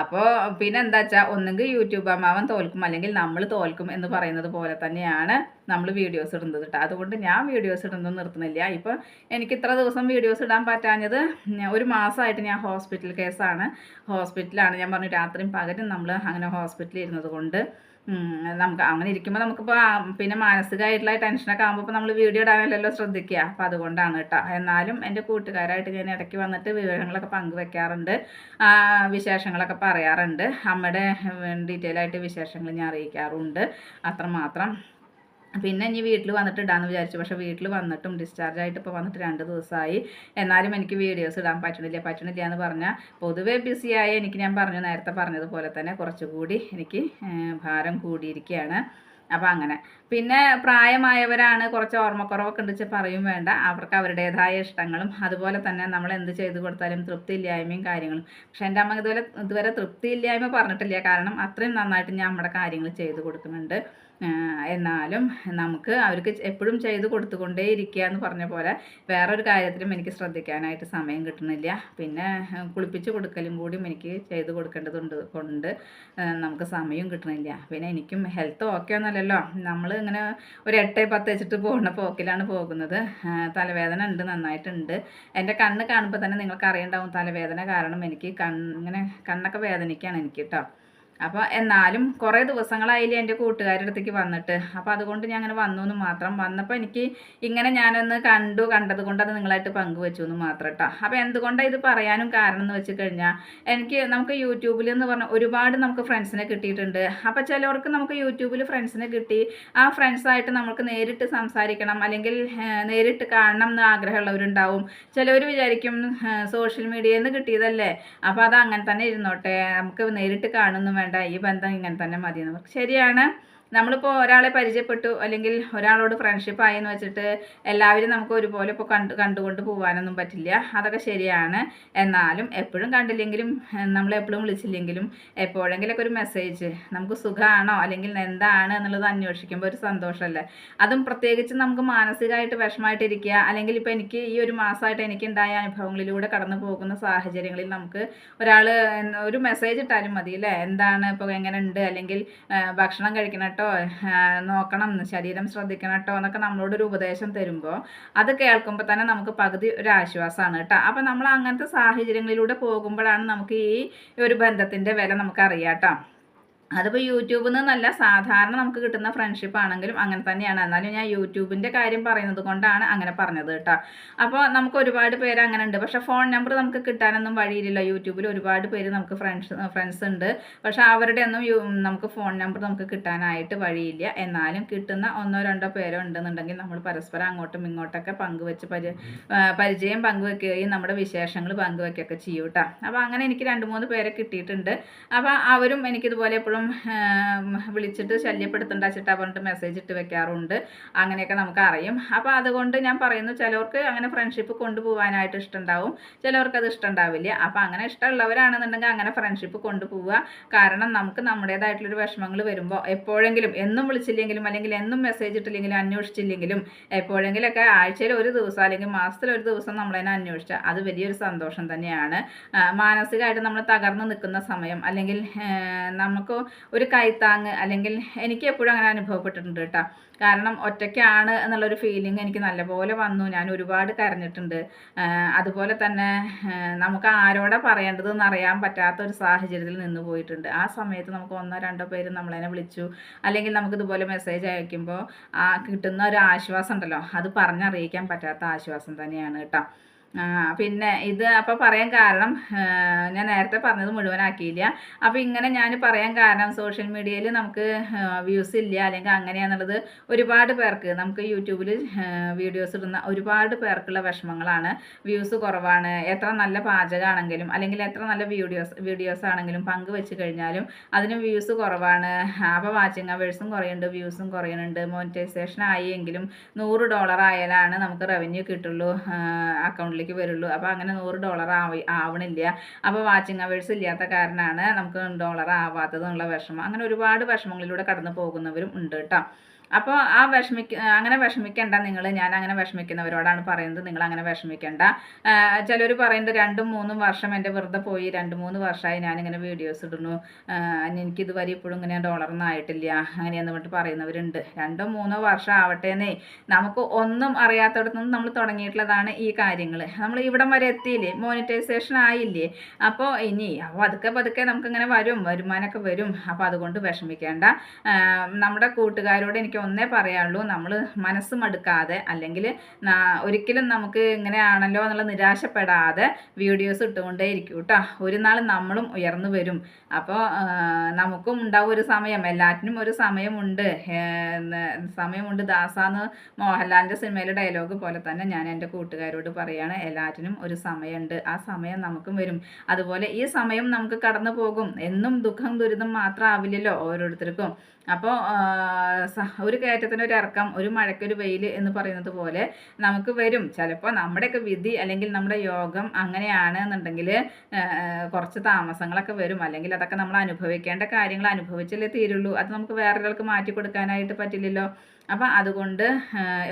അപ്പോൾ പിന്നെ എന്താ വെച്ചാൽ ഒന്നുകിൽ യൂട്യൂബ് അമ്മാവൻ തോൽക്കും അല്ലെങ്കിൽ നമ്മൾ തോൽക്കും എന്ന് പറയുന്നത് പോലെ തന്നെയാണ് നമ്മൾ വീഡിയോസ് ഇടുന്നത് കേട്ടോ അതുകൊണ്ട് ഞാൻ വീഡിയോസ് ഇടുന്നത് നിർത്തുന്നില്ല. ഇപ്പം എനിക്ക് ഇത്ര ദിവസം വീഡിയോസ് ഇടാൻ പറ്റാഞ്ഞത് ഒരു മാസമായിട്ട് ഞാൻ ഹോസ്പിറ്റൽ കേസാണ്. ഹോസ്പിറ്റലാണ് ഞാൻ പറഞ്ഞു രാത്രിയും പകരം നമ്മൾ അങ്ങനെ ഹോസ്പിറ്റലിൽ ഇരുന്നത് കൊണ്ട് നമുക്ക് അങ്ങനെ ഇരിക്കുമ്പോൾ നമുക്കിപ്പോൾ പിന്നെ മാനസികമായിട്ടുള്ള ടെൻഷനൊക്കെ ആകുമ്പോൾ ഇപ്പോൾ നമ്മൾ വീഡിയോ ഇടാനല്ലല്ലോ ശ്രദ്ധിക്കുക അപ്പോൾ അതുകൊണ്ടാണ് കേട്ടോ. എന്നാലും എന്റെ കൂട്ടുകാരായിട്ട് ഞാൻ ഇടയ്ക്ക് വന്നിട്ട് വിവരങ്ങളൊക്കെ പങ്കുവെക്കാറുണ്ട്. വിശേഷങ്ങളൊക്കെ പറയാറുണ്ട്. അമ്മയുടെ ഡീറ്റെയിൽ ആയിട്ട് വിശേഷങ്ങൾ ഞാൻ അറിയിക്കാറുണ്ട്. അത്രമാത്രം. പിന്നെ ഇനി വീട്ടിൽ വന്നിട്ട് ഇടാന്ന് വിചാരിച്ചു. പക്ഷേ വീട്ടിൽ വന്നിട്ടും ഡിസ്ചാർജ് ആയിട്ട് ഇപ്പോൾ വന്നിട്ട് രണ്ട് ദിവസമായി എന്നാലും എനിക്ക് വീഡിയോസ് ഇടാൻ പറ്റണില്ല പറ്റണില്ല എന്ന് പറഞ്ഞാൽ പൊതുവേ ബിസിയായ എനിക്ക് ഞാൻ പറഞ്ഞു നേരത്തെ പറഞ്ഞതുപോലെ തന്നെ കുറച്ചുകൂടി എനിക്ക് ഭാരം കൂടിയിരിക്കുകയാണ് അപ്പോൾ അങ്ങനെ. പിന്നെ പ്രായമായവരാണ് കുറച്ച് ഓർമ്മക്കുറവൊക്കെ ഉണ്ട് പറയും വേണ്ട. അവർക്ക് അവരുടേതായ ഇഷ്ടങ്ങളും അതുപോലെ തന്നെ നമ്മൾ എന്ത് ചെയ്തു കൊടുത്താലും തൃപ്തി ഇല്ലായ്മയും കാര്യങ്ങളും. പക്ഷേ എന്റെ അമ്മ ഇതുവരെ ഇതുവരെ തൃപ്തി ഇല്ലായ്മ പറഞ്ഞിട്ടില്ല. കാരണം അത്രയും നന്നായിട്ട് ഞാൻ നമ്മുടെ കാര്യങ്ങൾ ചെയ്തു കൊടുക്കുന്നുണ്ട്. എന്നാലും നമുക്ക് അവർക്ക് എപ്പോഴും ചെയ്ത് കൊടുത്തുകൊണ്ടേ ഇരിക്കുക എന്ന് പറഞ്ഞ പോലെ വേറൊരു കാര്യത്തിലും എനിക്ക് ശ്രദ്ധിക്കാനായിട്ട് സമയം കിട്ടുന്നില്ല. പിന്നെ കുളിപ്പിച്ച് കൊടുക്കലും കൂടിയും എനിക്ക് ചെയ്ത് കൊടുക്കേണ്ടതുണ്ട് കൊണ്ട് നമുക്ക് സമയവും കിട്ടുന്നില്ല. പിന്നെ എനിക്കും ഹെൽത്ത് ഓക്കെ ഒന്നല്ലല്ലോ നമ്മൾ ഇങ്ങനെ ഒരു എട്ട് പത്ത് വെച്ചിട്ട് പോകുന്ന പോക്കിലാണ് പോകുന്നത്. തലവേദന ഉണ്ട് നന്നായിട്ടുണ്ട്. എന്റെ കണ്ണ് കാണുമ്പോൾ തന്നെ നിങ്ങൾക്ക് അറിയണ്ടാവും തലവേദന കാരണം എനിക്ക് കണ്ണ് ഇങ്ങനെ കണ്ണൊക്കെ വേദനിക്കുകയാണ് എനിക്ക് കേട്ടോ. അപ്പോൾ എന്നാലും കുറേ ദിവസങ്ങളായില്ലേ എന്റെ കൂട്ടുകാരുടെ അടുത്തേക്ക് വന്നിട്ട്. അപ്പോൾ അതുകൊണ്ട് ഞാൻ അങ്ങനെ വന്നു എന്ന് മാത്രം. വന്നപ്പോൾ എനിക്ക് ഇങ്ങനെ ഞാനൊന്ന് കണ്ടു കണ്ടത് കൊണ്ട് അത് നിങ്ങളായിട്ട് പങ്കുവെച്ചു എന്ന് മാത്രം കേട്ടോ അപ്പോൾ എന്തുകൊണ്ടാണ് ഇത് പറയാനും കാരണം എന്ന് വെച്ച് കഴിഞ്ഞാൽ എനിക്ക് നമുക്ക് യൂട്യൂബിൽ എന്ന് പറഞ്ഞാൽ ഒരുപാട് നമുക്ക് ഫ്രണ്ട്സിനെ കിട്ടിയിട്ടുണ്ട്. അപ്പോൾ ചിലവർക്ക് നമുക്ക് യൂട്യൂബിൽ ഫ്രണ്ട്സിനെ കിട്ടി ആ ഫ്രണ്ട്സായിട്ട് നമുക്ക് നേരിട്ട് സംസാരിക്കണം അല്ലെങ്കിൽ നേരിട്ട് കാണണം എന്ന് ആഗ്രഹമുള്ളവരുണ്ടാവും. ചിലവർ വിചാരിക്കും സോഷ്യൽ മീഡിയയിൽ നിന്ന് കിട്ടിയതല്ലേ? അപ്പോൾ അത് അങ്ങനെ തന്നെ ഇരുന്നോട്ടെ. നമുക്ക് നേരിട്ട് കാണുന്നു വേണ്ട. ഈ ബന്ധം ഇങ്ങനെ തന്നെ മതി എന്ന് പറയും ശരിയാണ്. നമ്മളിപ്പോൾ ഒരാളെ പരിചയപ്പെട്ടു അല്ലെങ്കിൽ ഒരാളോട് ഫ്രണ്ട്ഷിപ്പ് ആയി എന്ന് വെച്ചിട്ട് എല്ലാവരും നമുക്ക് ഒരുപോലെ ഇപ്പോൾ കണ്ട് കണ്ടുകൊണ്ട് പോകാനൊന്നും പറ്റില്ല. അതൊക്കെ ശരിയാണ്. എന്നാലും എപ്പോഴും കണ്ടില്ലെങ്കിലും നമ്മൾ എപ്പോഴും വിളിച്ചില്ലെങ്കിലും എപ്പോഴെങ്കിലൊക്കെ ഒരു മെസ്സേജ് നമുക്ക് സുഖമാണോ അല്ലെങ്കിൽ എന്താണ് എന്നുള്ളത് അന്വേഷിക്കുമ്പോൾ ഒരു സന്തോഷമല്ലേ അതും പ്രത്യേകിച്ച് നമുക്ക് മാനസികമായിട്ട് വിഷമമായിട്ടിരിക്കുക അല്ലെങ്കിൽ ഇപ്പോൾ എനിക്ക് ഈ ഒരു മാസമായിട്ട് എനിക്കുണ്ടായ അനുഭവങ്ങളിലൂടെ കടന്നു പോകുന്ന സാഹചര്യങ്ങളിൽ നമുക്ക് ഒരാൾ ഒരു മെസ്സേജ് ഇട്ടാലും മതി അല്ലേ എന്താണ് ഇപ്പോൾ എങ്ങനെ ഉണ്ട് അല്ലെങ്കിൽ ഭക്ഷണം കഴിക്കണം കേട്ടോ. നോക്കണം. എന്ന് ശരീരം ശ്രദ്ധിക്കണം കേട്ടോ എന്നൊക്കെ നമ്മളോടൊരു ഉപദേശം തരുമ്പോൾ അത് കേൾക്കുമ്പോൾ തന്നെ നമുക്ക് പകുതി ഒരു ആശ്വാസമാണ് കേട്ടോ. അപ്പം നമ്മൾ അങ്ങനത്തെ സാഹചര്യങ്ങളിലൂടെ പോകുമ്പോഴാണ് നമുക്ക് ഈ ഒരു ബന്ധത്തിന്റെ വില നമുക്കറിയാം കേട്ടോ. അതിപ്പോൾ യൂട്യൂബിൽ നിന്നല്ല സാധാരണ നമുക്ക് കിട്ടുന്ന ഫ്രണ്ട്ഷിപ്പ് ആണെങ്കിലും അങ്ങനെ തന്നെയാണ്. എന്നാലും ഞാൻ യൂട്യൂബിന്റെ കാര്യം പറയുന്നത് കൊണ്ടാണ് അങ്ങനെ പറഞ്ഞത് കേട്ടോ. അപ്പോൾ നമുക്ക് ഒരുപാട് പേര് അങ്ങനെ ഉണ്ട്. പക്ഷേ ഫോൺ നമ്പർ നമുക്ക് കിട്ടാനൊന്നും വഴിയില്ലല്ലോ യൂട്യൂബിൽ ഒരുപാട് പേര് നമുക്ക് ഫ്രണ്ട്സ് ഫ്രണ്ട്സ് ഉണ്ട്. പക്ഷേ അവരുടെ ഒന്നും നമുക്ക് ഫോൺ നമ്പർ നമുക്ക് കിട്ടാനായിട്ട് വഴിയില്ല. എന്നാലും കിട്ടുന്ന ഒന്നോ രണ്ടോ പേരോ ഉണ്ടെന്നുണ്ടെങ്കിൽ നമ്മൾ പരസ്പരം അങ്ങോട്ടും ഇങ്ങോട്ടൊക്കെ പങ്കുവെച്ച് പരി പരിചയം പങ്കുവെക്കുകയും നമ്മുടെ വിശേഷങ്ങൾ പങ്കുവെക്കുകയൊക്കെ ചെയ്യും അപ്പോൾ അങ്ങനെ എനിക്ക് രണ്ട് മൂന്ന് പേരെ കിട്ടിയിട്ടുണ്ട്. അപ്പോൾ അവരും എനിക്കിതുപോലെ എപ്പോഴും വിളിച്ചിട്ട് ശല്യപ്പെടുത്തണ്ട ചിട്ടാ പറഞ്ഞിട്ട് മെസ്സേജ് ഇട്ട് വെക്കാറുണ്ട്. അങ്ങനെയൊക്കെ നമുക്ക് അറിയും അപ്പോൾ അതുകൊണ്ട് ഞാൻ പറയുന്നു ചിലവർക്ക് അങ്ങനെ ഫ്രണ്ട്ഷിപ്പ് കൊണ്ടുപോകാനായിട്ട് ഇഷ്ടമുണ്ടാവും ചിലവർക്ക് അത് ഇഷ്ടമുണ്ടാവില്ല അപ്പോൾ അങ്ങനെ ഇഷ്ടമുള്ളവരാണെന്നുണ്ടെങ്കിൽ അങ്ങനെ ഫ്രണ്ട്ഷിപ്പ് കൊണ്ടുപോവുക. കാരണം നമുക്ക് നമ്മുടേതായിട്ടുള്ളൊരു വിഷമങ്ങൾ വരുമ്പോൾ എപ്പോഴെങ്കിലും എന്നും വിളിച്ചില്ലെങ്കിലും അല്ലെങ്കിൽ എന്നും മെസ്സേജ് ഇട്ടില്ലെങ്കിലും അന്വേഷിച്ചില്ലെങ്കിലും എപ്പോഴെങ്കിലൊക്കെ ആഴ്ചയിൽ ഒരു ദിവസം അല്ലെങ്കിൽ മാസത്തിൽ ഒരു ദിവസം നമ്മളതിനെ അന്വേഷിച്ചാൽ അത് വലിയൊരു സന്തോഷം തന്നെയാണ്. മാനസികമായിട്ട് നമ്മൾ തകർന്നു നിൽക്കുന്ന സമയം അല്ലെങ്കിൽ നമുക്ക് ഒരു കൈത്താങ് അല്ലെങ്കിൽ എനിക്ക് എപ്പോഴും അങ്ങനെ അനുഭവപ്പെട്ടിട്ടുണ്ട് കേട്ടോ. കാരണം ഒറ്റയ്ക്കാണ് എന്നുള്ളൊരു ഫീലിംഗ് എനിക്ക് നല്ലപോലെ വന്നു. ഞാൻ ഒരുപാട് കരഞ്ഞിട്ടുണ്ട്. അതുപോലെ തന്നെ നമുക്ക് ആരോടെ പറയേണ്ടതെന്ന് അറിയാൻ പറ്റാത്ത ഒരു സാഹചര്യത്തിൽ നിന്ന് പോയിട്ടുണ്ട്. ആ സമയത്ത് നമുക്ക് ഒന്നോ രണ്ടോ പേര് നമ്മളതിനെ വിളിച്ചു. അല്ലെങ്കിൽ നമുക്ക് ഇതുപോലെ മെസ്സേജ് അയക്കുമ്പോൾ ആ കിട്ടുന്ന ഒരു ആശ്വാസം ഉണ്ടല്ലോ. അത് പറഞ്ഞറിയിക്കാൻ പറ്റാത്ത ആശ്വാസം തന്നെയാണ് കേട്ടോ. പിന്നെ ഇത് അപ്പോൾ പറയാൻ കാരണം ഞാൻ നേരത്തെ പറഞ്ഞത് മുഴുവനാക്കിയില്ല. അപ്പോൾ ഇങ്ങനെ ഞാൻ പറയാൻ കാരണം സോഷ്യൽ മീഡിയയിൽ നമുക്ക് വ്യൂസ് ഇല്ല അല്ലെങ്കിൽ അങ്ങനെയാണെന്നുള്ളത് ഒരുപാട് പേർക്ക് നമുക്ക് യൂട്യൂബിൽ വീഡിയോസ് ഇടുന്ന ഒരുപാട് പേർക്കുള്ള വിഷമങ്ങളാണ്. വ്യൂസ് കുറവാണ്. എത്ര നല്ല പാചകമാണെങ്കിലും അല്ലെങ്കിൽ എത്ര നല്ല വീഡിയോസ് വീഡിയോസ് ആണെങ്കിലും പങ്കുവെച്ച് കഴിഞ്ഞാലും അതിന് വ്യൂസ് കുറവാണ്. അപ്പോൾ വാച്ചിങ് അവേഴ്സും കുറയുന്നുണ്ട് വ്യൂസും കുറയുന്നുണ്ട്. മോണിറ്റൈസേഷൻ ആയി എങ്കിലും നൂറ് ഡോളർ ആയാലാണ് നമുക്ക് റവന്യൂ കിട്ടുള്ളൂ അക്കൗണ്ടിലേക്ക് വരുള്ളൂ. അപ്പോൾ അങ്ങനെ നൂറ് ഡോളർ ആവി ആവണില്ല. അപ്പോൾ വാച്ചിങ് അവേഴ്സ് ഇല്ലാത്ത കാരണമാണ് നമുക്ക് ഡോളർ ആവാത്തത് എന്നുള്ള വിഷമം. അങ്ങനെ ഒരുപാട് വിഷമങ്ങളിലൂടെ കടന്നു പോകുന്നവരും ഉണ്ട് കേട്ടോ അപ്പോൾ ആ വിഷമിക്ക അങ്ങനെ വിഷമിക്കേണ്ട നിങ്ങൾ ഞാൻ അങ്ങനെ വിഷമിക്കുന്നവരോടാണ് പറയുന്നത്. നിങ്ങൾ അങ്ങനെ വിഷമിക്കേണ്ട ചിലർ പറയുന്നത് രണ്ടും മൂന്നും വർഷം എന്റെ വെറുതെ പോയി. രണ്ട് മൂന്ന് വർഷമായി ഞാനിങ്ങനെ വീഡിയോസ് ഇടുന്നു. എനിക്കിതുവരെ ഇപ്പോഴും ഇങ്ങനെ ഡോളറൊന്നും ആയിട്ടില്ല. അങ്ങനെയെന്ന് പറഞ്ഞിട്ട് പറയുന്നവരുണ്ട്. രണ്ടോ മൂന്നോ വർഷം ആവട്ടേന്നേ. നമുക്ക് ഒന്നും അറിയാത്തടത്തു നിന്ന് നമ്മൾ തുടങ്ങിയിട്ടുള്ളതാണ് ഈ കാര്യങ്ങൾ നമ്മൾ ഇവിടം വരെ എത്തിയില്ലേ? മോണിറ്റൈസേഷൻ ആയില്ലേ? അപ്പോൾ ഇനി പതുക്കെ പതുക്കെ നമുക്കിങ്ങനെ വരും. വരുമാനമൊക്കെ വരും. അപ്പോൾ അതുകൊണ്ട് വിഷമിക്കേണ്ട. നമ്മുടെ കൂട്ടുകാരോട് എനിക്ക് ഒന്നേ പറയാനുള്ളൂ നമ്മൾ മനസ്സ് മടുക്കാതെ അല്ലെങ്കിൽ ഒരിക്കലും നമുക്ക് ഇങ്ങനെയാണല്ലോ എന്നുള്ള നിരാശപ്പെടാതെ വീഡിയോസ് ഇട്ടുകൊണ്ടേ ഇരിക്കും കേട്ടോ ഒരു നാൾ നമ്മളും ഉയർന്നു വരും. അപ്പോൾ നമുക്കും ഉണ്ടാവും ഒരു സമയം. എല്ലാറ്റിനും ഒരു സമയമുണ്ട്. സമയമുണ്ട് ദാസാന്ന് മോഹൻലാലിന്റെ സിനിമയിലെ ഡയലോഗ് പോലെ തന്നെ ഞാൻ എന്റെ കൂട്ടുകാരോട് പറയാണ് എല്ലാറ്റിനും ഒരു സമയമുണ്ട്. ആ സമയം നമുക്കും വരും. അതുപോലെ ഈ സമയം നമുക്ക് കടന്നു പോകും. എന്നും ദുഃഖം ദുരിതം മാത്രം ആവില്ലല്ലോ ഓരോരുത്തർക്കും. അപ്പോൾ ഒരു കയറ്റത്തിന് ഒരു ഇറക്കം ഒരു മഴയ്ക്കൊരു വെയിൽ എന്ന് പറയുന്നത് പോലെ നമുക്ക് വരും. ചിലപ്പോൾ നമ്മുടെയൊക്കെ വിധി അല്ലെങ്കിൽ നമ്മുടെ യോഗം അങ്ങനെയാണ് എന്നുണ്ടെങ്കിൽ കുറച്ച് താമസങ്ങളൊക്കെ വരും. അല്ലെങ്കിൽ അതൊക്കെ നമ്മൾ അനുഭവിക്കേണ്ട കാര്യങ്ങൾ അനുഭവിച്ചല്ലേ തീരുള്ളൂ. അത് നമുക്ക് വേറൊരാൾക്ക് മാറ്റി കൊടുക്കാനായിട്ട് പറ്റില്ലല്ലോ. അപ്പം അതുകൊണ്ട്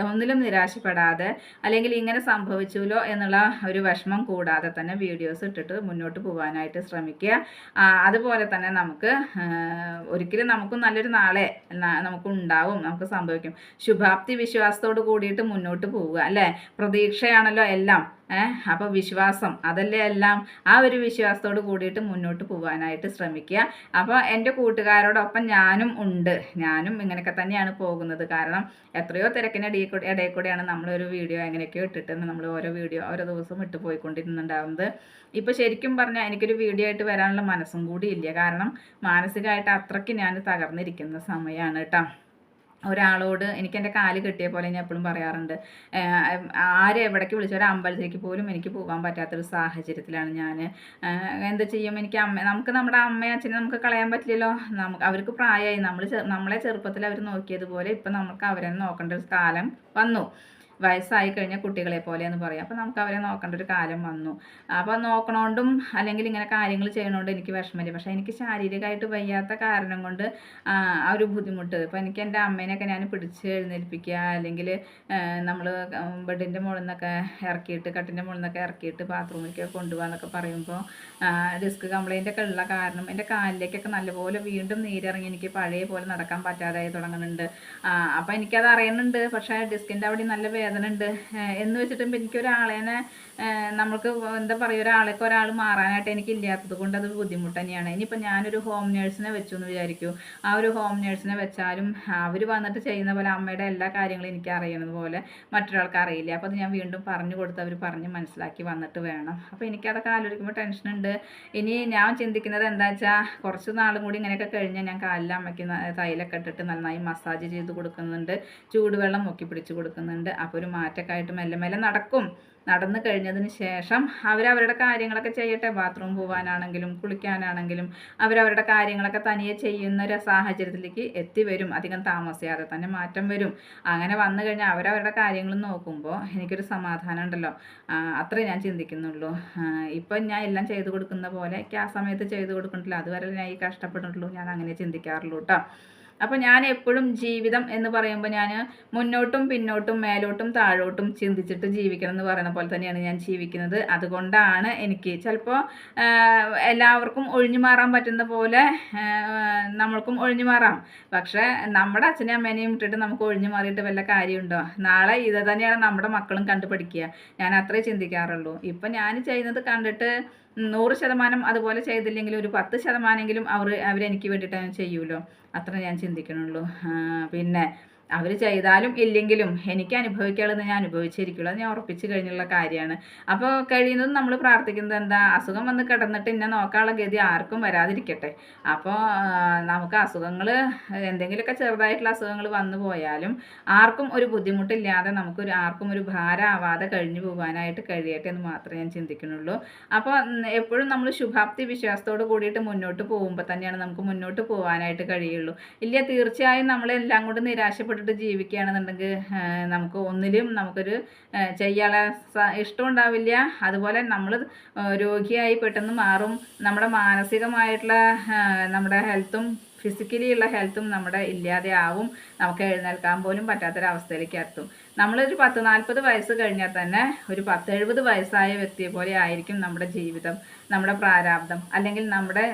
ഒന്നിലും നിരാശപ്പെടാതെ അല്ലെങ്കിൽ ഇങ്ങനെ സംഭവിച്ചുല്ലോ എന്നുള്ള ഒരു വിഷമം കൂടാതെ തന്നെ വീഡിയോസ് ഇട്ടിട്ട് മുന്നോട്ട് പോകാനായിട്ട് ശ്രമിക്കുക. അതുപോലെ തന്നെ നമുക്ക് ഒരിക്കലും നമുക്കും നല്ലൊരു നാളെ നമുക്ക് ഉണ്ടാവും നമുക്ക് സംഭവിക്കും. ശുഭാപ്തി വിശ്വാസത്തോട് കൂടിയിട്ട് മുന്നോട്ട് പോവുക അല്ലേ? പ്രതീക്ഷയാണല്ലോ എല്ലാം. അപ്പോൾ വിശ്വാസം അതല്ലേ എല്ലാം? ആ ഒരു വിശ്വാസത്തോട് കൂടിയിട്ട് മുന്നോട്ട് പോകാനായിട്ട് ശ്രമിക്കുക. അപ്പോൾ എന്റെ കൂട്ടുകാരോടൊപ്പം ഞാനും ഉണ്ട്. ഞാനും ഇങ്ങനെയൊക്കെ തന്നെയാണ് പോകുന്നത്. കാരണം എത്രയോ തിരക്കിന്റെ ഇടയിൽ കൂടെ ഇടയിൽ കൂടെയാണ് നമ്മളൊരു വീഡിയോ എങ്ങനെയൊക്കെയോ ഇട്ടിട്ട് നമ്മൾ ഓരോ വീഡിയോ ഓരോ ദിവസം ഇട്ട് പോയിക്കൊണ്ടിരുന്നുണ്ടാവുന്നത്. ഇപ്പോൾ ശരിക്കും പറഞ്ഞാൽ എനിക്കൊരു വീഡിയോ ആയിട്ട് വരാനുള്ള മനസ്സും കൂടി ഇല്ല. കാരണം മാനസികമായിട്ട് അത്രയ്ക്ക് ഞാൻ തകർന്നിരിക്കുന്ന സമയമാണ് കേട്ടോ. ഒരാളോട് എനിക്ക് എന്റെ കാൽ കിട്ടിയ പോലെ ഞാൻ എപ്പോഴും പറയാറുണ്ട്. ആരെ എവിടേക്ക് വിളിച്ച ഒരു അമ്പലത്തിലേക്ക് പോലും എനിക്ക് പോകാൻ പറ്റാത്തൊരു സാഹചര്യത്തിലാണ് ഞാൻ എന്താ ചെയ്യും? എനിക്ക് അമ്മ നമുക്ക് നമ്മുടെ അമ്മയും അച്ഛനെ നമുക്ക് കളയാൻ പറ്റില്ലല്ലോ. നമുക്ക് അവർക്ക് പ്രായമായി നമ്മൾ നമ്മളെ ചെറുപ്പത്തിൽ അവർ നോക്കിയതുപോലെ ഇപ്പം നമുക്ക് അവരെ നോക്കേണ്ട ഒരു കാലം വന്നു. വയസ്സായി കഴിഞ്ഞ കുട്ടികളെ പോലെ എന്ന് പറയും. അപ്പോൾ നമുക്ക് അവരെ നോക്കേണ്ട ഒരു കാലം വന്നു. അപ്പോൾ നോക്കണോണ്ടും അല്ലെങ്കിൽ ഇങ്ങനെ കാര്യങ്ങൾ ചെയ്യണോണ്ടും എനിക്ക് വിഷമമില്ല. പക്ഷേ എനിക്ക് ശാരീരികമായിട്ട് വയ്യാത്ത കാരണം കൊണ്ട് ആ ഒരു ബുദ്ധിമുട്ട്. ഇപ്പോൾ എനിക്ക് എന്റെ അമ്മേനെയൊക്കെ ഞാൻ പിടിച്ച് എഴുന്നേൽപ്പിക്കുക അല്ലെങ്കിൽ നമ്മൾ ബെഡിന്റെ മുകളിൽ നിന്നൊക്കെ ഇറക്കിയിട്ട് കട്ടിന്റെ മുകളിൽ നിന്നൊക്കെ ഇറക്കിയിട്ട് ബാത്റൂമിലേക്ക് കൊണ്ടുപോകാന്നൊക്കെ പറയുമ്പോൾ ഡിസ്ക് കംപ്ലൈന്റ് ഒക്കെ ഉള്ള കാരണം എന്റെ കാലിലേക്കൊക്കെ നല്ലപോലെ വീണ്ടും നീരിറങ്ങി എനിക്ക് പഴയ പോലെ നടക്കാൻ പറ്റാതായി തുടങ്ങുന്നുണ്ട്. അപ്പോൾ എനിക്കത് അറിയുന്നുണ്ട്. പക്ഷേ ഡിസ്കിന്റെ അവിടെ നല്ല വേദന വേദന ഉണ്ട് എന്ന് വെച്ചിട്ടും എനിക്ക് ഒരാളേനെ നമുക്ക് എന്താ പറയുക ഒരാളേക്ക് ഒരാൾ മാറാനായിട്ട് എനിക്ക് ഇല്ലാത്തത് കൊണ്ട് അത് ബുദ്ധിമുട്ട് തന്നെയാണ്. ഇനിയിപ്പോൾ ഞാനൊരു ഹോം നേഴ്സിനെ വെച്ചു എന്ന് വിചാരിക്കൂ. ആ ഒരു ഹോം നേഴ്സിനെ വെച്ചാലും അവർ വന്നിട്ട് ചെയ്യുന്ന പോലെ അമ്മയുടെ എല്ലാ കാര്യങ്ങളും എനിക്ക് അറിയണത് പോലെ മറ്റൊരാൾക്ക് അറിയില്ല. അപ്പോൾ അത് ഞാൻ വീണ്ടും പറഞ്ഞു കൊടുത്ത് അവർ പറഞ്ഞ് മനസ്സിലാക്കി വന്നിട്ട് വേണം. അപ്പോൾ എനിക്കതൊക്കെ ആലോചിക്കുമ്പോൾ ടെൻഷനുണ്ട്. ഇനി ഞാൻ ചിന്തിക്കുന്നത് എന്താ വെച്ചാൽ കുറച്ച് നാളും കൂടി ഇങ്ങനെയൊക്കെ കഴിഞ്ഞാൽ ഞാൻ കാലിൽ അമ്മയ്ക്ക് തൈലൊക്കെ ഇട്ടിട്ട് നന്നായി മസാജ് ചെയ്ത് കൊടുക്കുന്നുണ്ട്. ചൂടുവെള്ളം മുക്കി പിടിച്ച് കൊടുക്കുന്നുണ്ട്. അപ്പോൾ ഒരു മാറ്റമൊക്കെ ആയിട്ട് മെല്ലെ മെല്ലെ നടക്കും. നടന്നു കഴിഞ്ഞതിന് ശേഷം അവരവരുടെ കാര്യങ്ങളൊക്കെ ചെയ്യട്ടെ. ബാത്റൂം പോകാനാണെങ്കിലും കുളിക്കാനാണെങ്കിലും അവരവരുടെ കാര്യങ്ങളൊക്കെ തനിയെ ചെയ്യുന്ന ഒരു സാഹചര്യത്തിലേക്ക് എത്തിവരും. അധികം താമസിയാതെ തന്നെ മാറ്റം വരും. അങ്ങനെ വന്നു കഴിഞ്ഞാൽ അവരവരുടെ കാര്യങ്ങൾ നോക്കുമ്പോൾ എനിക്കൊരു സമാധാനം ഉണ്ടല്ലോ. അത്രേ ഞാൻ ചിന്തിക്കുന്നുള്ളൂ. ഇപ്പം ഞാൻ എല്ലാം ചെയ്തു കൊടുക്കുന്ന പോലെ ആ സമയത്ത് ചെയ്തു കൊടുക്കുന്നില്ല അതുവരെ ഞാൻ ഈ കഷ്ടപ്പെട്ടിട്ടുള്ളൂ. ഞാൻ അങ്ങനെ ചിന്തിക്കാറുള്ളൂ കേട്ടോ അപ്പോൾ ഞാൻ എപ്പോഴും ജീവിതം എന്ന് പറയുമ്പോൾ ഞാൻ മുന്നോട്ടും പിന്നോട്ടും മേലോട്ടും താഴോട്ടും ചിന്തിച്ചിട്ട് ജീവിക്കണം എന്ന് പറയുന്ന പോലെ തന്നെയാണ് ഞാൻ ജീവിക്കുന്നത്. അതുകൊണ്ടാണ് എനിക്ക് ചിലപ്പോൾ എല്ലാവർക്കും ഒഴിഞ്ഞു മാറാൻ പറ്റുന്ന പോലെ നമ്മൾക്കും ഒഴിഞ്ഞു മാറാം. പക്ഷേ നമ്മുടെ അച്ഛനെയും അമ്മേനെയും ഇട്ടിട്ട് നമുക്ക് ഒഴിഞ്ഞു മാറിയിട്ട് വല്ല കാര്യമുണ്ടോ? നാളെ ഇത് തന്നെയാണ് നമ്മുടെ മക്കളും കണ്ടുപഠിക്കുക ഞാൻ അത്രേ ചിന്തിക്കാറുള്ളൂ. ഇപ്പം ഞാൻ ചെയ്യുന്നത് കണ്ടിട്ട് നൂറ് ശതമാനം അതുപോലെ ചെയ്തില്ലെങ്കിൽ ഒരു പത്ത് ശതമാനമെങ്കിലും അവർ അവരെനിക്ക് വേണ്ടിയിട്ട് ചെയ്യുമല്ലോ. അത്ര ഞാൻ ചിന്തിക്കണുള്ളൂ. പിന്നെ അവർ ചെയ്താലും ഇല്ലെങ്കിലും എനിക്ക് അനുഭവിക്കാനുള്ളത് ഞാൻ അനുഭവിച്ചിരിക്കുള്ളൂ. അത് ഞാൻ ഉറപ്പിച്ച് കഴിഞ്ഞുള്ള കാര്യമാണ്. അപ്പോൾ കഴിയുന്നതും നമ്മൾ പ്രാർത്ഥിക്കുന്നത് എന്താ? അസുഖം വന്ന് കിടന്നിട്ട് എന്നെ നോക്കാനുള്ള ഗതി ആർക്കും വരാതിരിക്കട്ടെ. അപ്പോൾ നമുക്ക് അസുഖങ്ങൾ എന്തെങ്കിലുമൊക്കെ ചെറുതായിട്ടുള്ള അസുഖങ്ങൾ വന്നു പോയാലും ആർക്കും ഒരു ബുദ്ധിമുട്ടില്ലാതെ നമുക്കൊരു ആർക്കും ഒരു ഭാരമാവാതെ കഴിഞ്ഞു പോകാനായിട്ട് കഴിയട്ടെ എന്ന് മാത്രമേ ഞാൻ ചിന്തിക്കുന്നുള്ളൂ. അപ്പോൾ എപ്പോഴും നമ്മൾ ശുഭാപ്തി വിശ്വാസത്തോട് കൂടിയിട്ട് മുന്നോട്ട് പോകുമ്പോൾ തന്നെയാണ് നമുക്ക് മുന്നോട്ട് പോകാനായിട്ട് കഴിയുള്ളൂ. ഇല്ല തീർച്ചയായും നമ്മളെല്ലാം കൊണ്ട് നിരാശപ്പെട്ടു ഇഷ്ടപ്പെട്ടിട്ട് ജീവിക്കുകയാണെന്നുണ്ടെങ്കിൽ നമുക്ക് ഒന്നിലും നമുക്കൊരു ചെയ്യാനുള്ള ഇഷ്ടം ഉണ്ടാവില്ല അതുപോലെ നമ്മൾ രോഗിയായി പെട്ടെന്ന് മാറും. നമ്മുടെ മാനസികമായിട്ടുള്ള നമ്മുടെ ഹെൽത്തും ഫിസിക്കലി ഉള്ള ഹെൽത്തും നമ്മുടെ ഇല്ലാതെ ആവും. നമുക്ക് എഴുന്നേൽക്കാൻ പോലും പറ്റാത്തൊരവസ്ഥയിലേക്ക് എത്തും. നമ്മളൊരു പത്ത് നാൽപ്പത് വയസ്സ് കഴിഞ്ഞാൽ തന്നെ ഒരു പത്ത് എഴുപത് വയസ്സായ വ്യക്തിയെ പോലെ ആയിരിക്കും നമ്മുടെ ജീവിതം. നമ്മുടെ പ്രാരാബ്ദം അല്ലെങ്കിൽ നമ്മുടെ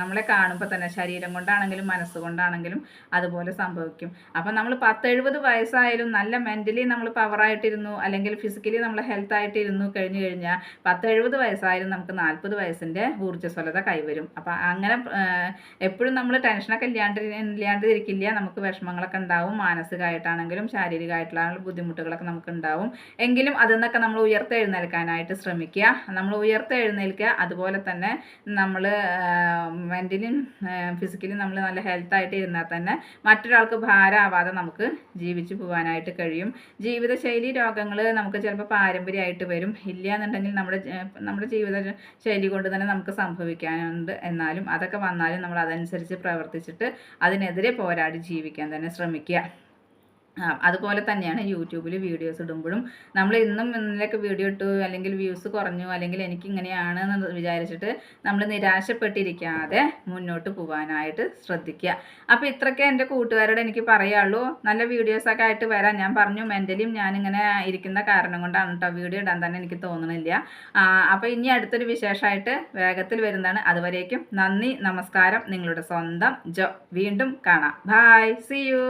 നമ്മളെ കാണുമ്പോൾ തന്നെ ശരീരം കൊണ്ടാണെങ്കിലും മനസ്സുകൊണ്ടാണെങ്കിലും അതുപോലെ സംഭവിക്കും. അപ്പം നമ്മൾ പത്തെഴുപത് വയസ്സായാലും നല്ല മെന്റലി നമ്മൾ പവറായിട്ടിരുന്നു അല്ലെങ്കിൽ ഫിസിക്കലി നമ്മൾ ഹെൽത്ത് ആയിട്ടിരുന്നു കഴിഞ്ഞു കഴിഞ്ഞാൽ പത്തെഴുപത് വയസ്സായാലും നമുക്ക് നാൽപ്പത് വയസ്സിന്റെ ഊർജസ്വലത കൈവരും. അപ്പം അങ്ങനെ എപ്പോഴും നമ്മൾ ടെൻഷനൊക്കെ ഇല്ലാണ്ട് ഇല്ലാണ്ടിരിക്കില്ല. നമുക്ക് വിഷമങ്ങളൊക്കെ ഉണ്ടാവും. മാനസികമായിട്ടാണെങ്കിലും ശാരീരികമായിട്ടുള്ള ബുദ്ധിമുട്ടുകളൊക്കെ നമുക്ക് ഉണ്ടാവും. എങ്കിലും അതിൽ നിന്നൊക്കെ നമ്മൾ ഉയർത്തെഴുന്നേൽക്കാനായിട്ട് ശ്രമിക്കുക. നമ്മൾ ഉയർത്തെഴുന്നേൽക്കുക അതുപോലെ തന്നെ നമ്മൾ മെന്റലിയും ഫിസിക്കലിയും നമ്മൾ നല്ല ഹെൽത്തായിട്ട് ഇരുന്നാൽ തന്നെ മറ്റൊരാൾക്ക് ഭാരമാവാതെ നമുക്ക് ജീവിച്ചു പോകാനായിട്ട് കഴിയും. ജീവിതശൈലി രോഗങ്ങൾ നമുക്ക് ചിലപ്പോൾ പാരമ്പര്യമായിട്ട് വരും. ഇല്ല എന്നുണ്ടെങ്കിൽ നമ്മുടെ നമ്മുടെ ജീവിത ശൈലി കൊണ്ട് തന്നെ നമുക്ക് സംഭവിക്കാനുണ്ട്. എന്നാലും അതൊക്കെ വന്നാലും നമ്മൾ അതനുസരിച്ച് പ്രവർത്തിച്ചിട്ട് അതിനെതിരെ പോരാടി ജീവിക്കാൻ തന്നെ ശ്രമിക്കുക. അതുപോലെ തന്നെയാണ് യൂട്യൂബിൽ വീഡിയോസ് ഇടുമ്പോഴും. നമ്മൾ ഇന്നും ഇന്നലെയൊക്കെ വീഡിയോ ഇട്ടു അല്ലെങ്കിൽ വ്യൂസ് കുറഞ്ഞു അല്ലെങ്കിൽ എനിക്ക് ഇങ്ങനെയാണ് എന്ന് വിചാരിച്ചിട്ട് നമ്മൾ നിരാശപ്പെട്ടിരിക്കാതെ മുന്നോട്ട് പോകാനായിട്ട് ശ്രദ്ധിക്കുക. അപ്പോൾ ഇത്രയൊക്കെ എന്റെ കൂട്ടുകാരോട് എനിക്ക് പറയുള്ളൂ നല്ല വീഡിയോസൊക്കെ ആയിട്ട് വരാം. ഞാൻ പറഞ്ഞു മെന്റലിയും ഞാനിങ്ങനെ ഇരിക്കുന്ന കാരണം കൊണ്ടാണ് കേട്ടോ വീഡിയോ ഇടാൻ തന്നെ എനിക്ക് തോന്നണില്ല. അപ്പോൾ ഇനി അടുത്തൊരു വിശേഷമായിട്ട് വേഗത്തിൽ വരുന്നതാണ്. അതുവരേക്കും നന്ദി നമസ്കാരം. നിങ്ങളുടെ സ്വന്തം ജോ. വീണ്ടും കാണാം. Bye C U